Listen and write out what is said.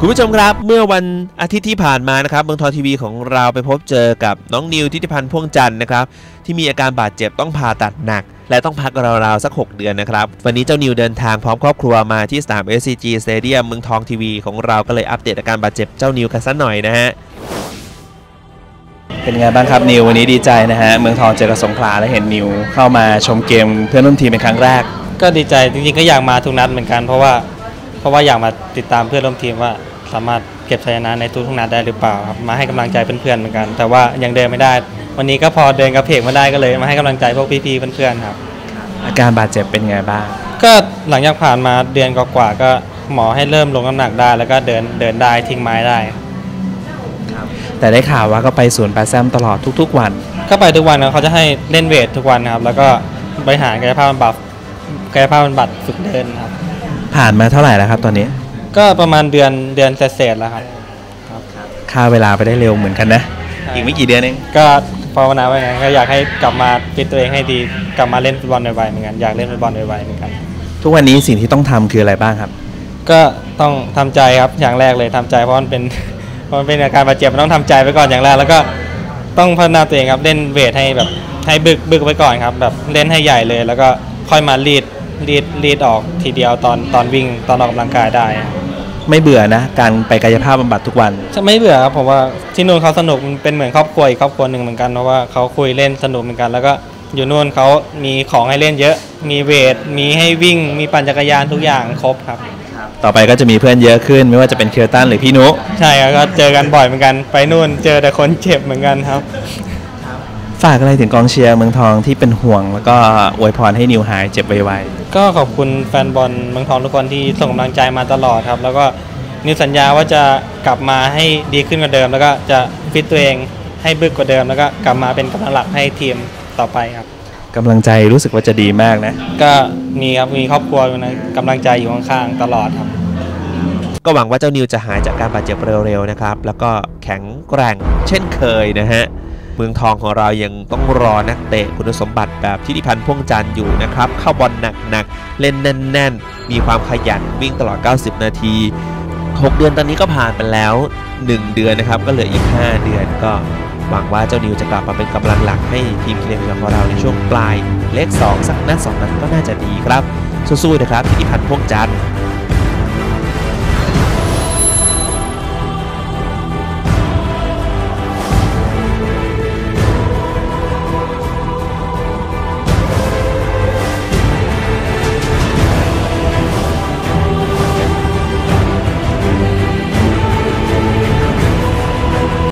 คุณผู้ชมครับเมื่อวันอาทิตย์ที่ผ่านมานะครับเมืองทองทีวีของเราไปพบเจอกับน้องนิวทิติพันธ์พ่วงจันทร์นะครับที่มีอาการบาดเจ็บต้องผ่าตัดหนัก และต้องพักราวๆสัก 6 เดือนนะครับ วันนี้เจ้านิวเดินทางพร้อมครอบครัวมาที่สนาม SCG Stadium เมืองทองทีวีของเราก็เลยอัปเดตอาการบาดเจ็บเจ้านิวกันสักหน่อยนะฮะเป็นไงบ้างครับนิววันนี้ดีใจนะฮะเมืองทองเจอกับสงขลาและเห็นนิวเข้ามาชมเกมเพื่อนร่วมทีมเป็นครั้งแรก ก็ดีใจจริงๆก็อยากมาทุกนัดเหมือนกันเพราะว่าเพราะว่าอยากมาติดตามเพื่อนร่วมทีมว่า สามารถเก็บชัยชนะในทุกๆนัดได้หรือเปล่าครับมาให้กำลังใจเพื่อนๆเหมือนกัน แต่ว่ายังเดินไม่ได้ วันนี้ก็พอเดินกระเพกมาได้ก็เลยมาให้กำลังใจพวกพี่ๆเพื่อนๆครับ อาการบาดเจ็บเป็นไงบ้าง ก็หลังจากผ่านมาเดือนกว่าๆก็หมอให้เริ่มลงน้ำหนักได้ แล้วก็เดินเดินได้ทิ้งไม้ได้แต่ได้ข่าวว่าก็ไปศูนย์แปดแซมตลอดทุก ๆ วัน ก็ไปทุกวันนะเขาจะให้เล่นเวททุกวันนะครับ แล้วก็บริหารกายภาพบำบัดกายภาพบำบัดฝึกเดินครับ ผ่านมาเท่าไหร่แล้วครับตอนนี้ ก็ประมาณเดือนเดือนเศษๆแล้วครับ ค่าเวลาไปได้เร็วเหมือนกันนะ อีกไม่กี่เดือนเอง ก็ภาวนาไว้ไงก็อยากให้กลับมาฟิตตัวเองให้ดีกลับมาเล่นฟุตบอลไวๆเหมือนกันอยากเล่นฟุตบอลไวๆเหมือนกัน ทุกวันนี้สิ่งที่ต้องทำคืออะไรบ้างครับ ก็ต้องทำใจครับอย่างแรกเลยทำใจเพราะมันเป็น เพราะมันเป็นอาการบาดเจ็บมันต้องทำใจไว้ก่อนอย่างแรกแล้วก็ต้องพัฒนาตัวเองครับเล่นเวทให้แบบให้บึกบึกไว้ก่อนครับ แบบเล่นให้ใหญ่เลย แล้วก็ค่อยมารีดรีดรีดออกทีเดียวตอนตอนวิ่งตอนออกกำลังกายได้ ไม่เบื่อนะ การไปกายภาพบำบัดทุกวันจะไม่เบื่อครับผมว่าที่นู่นเขาสนุกมันเป็นเหมือนครอบครัวอีกครอบครัวหนึ่งเหมือนกันเพราะว่าเขาคุยเล่นสนุกเหมือนกันแล้วก็อยู่นู่นเขามีของให้เล่นเยอะ มีเวท มีให้วิ่ง มีปั่นจักรยานทุกอย่างครบครับ ต่อไปก็จะมีเพื่อนเยอะขึ้น ไม่ว่าจะเป็นเคียวตันหรือพี่นุ ใช่ครับก็เจอกันบ่อยเหมือนกัน ไปนู่นเจอแต่คนเจ็บเหมือนกันครับ ฝากอะไรถึงกองเชียร์เมืองทองที่เป็นห่วง แล้วก็อวยพรให้นิวหายเจ็บไวก็ขอบคุณแฟนบอลเมืองทองทุกคนที่ส่งกำลังใจมาตลอดครับ แล้วก็นิวสัญญาว่าจะกลับมาให้ดีขึ้นกว่าเดิม แล้วก็จะฟิตตัวเองให้บึกกว่าเดิม แล้วก็กลับมาเป็นกำลังหลักให้ทีมต่อไปครับๆกำลังใจรู้สึกว่าจะดีมากนะ ก็มีครับมีครอบครัวอยู่ในกำลังใจอยู่ข้างๆตลอดครับก็หวังว่าเจ้านิวจะหายจากการบาดเจ็บเร็วๆนะครับ แล้วก็แข็งแกร่งเช่นเคยนะฮะ เมืองทองของเรายังต้องรอนักเตะคุณสมบัติแบบทิติพันธ์พ่วงจันทร์อยู่นะครับ เข้าบอลหนักๆ เล่นแน่น ๆ มีความขยันวิ่งตลอด 90 นาที 6 เดือนตอนนี้ก็ผ่านไปแล้ว 1 เดือนนะครับก็เหลืออีก 5 เดือนก็หวังว่าเจ้านิวจะกลับมาเป็นกำลังหลักให้ทีมคีเรนของเราในช่วงปลาย เลข 2 สักนัดสองนัดก็น่าจะดีครับ สู้ๆนะครับทิติพันธ์พ่วงจันทร์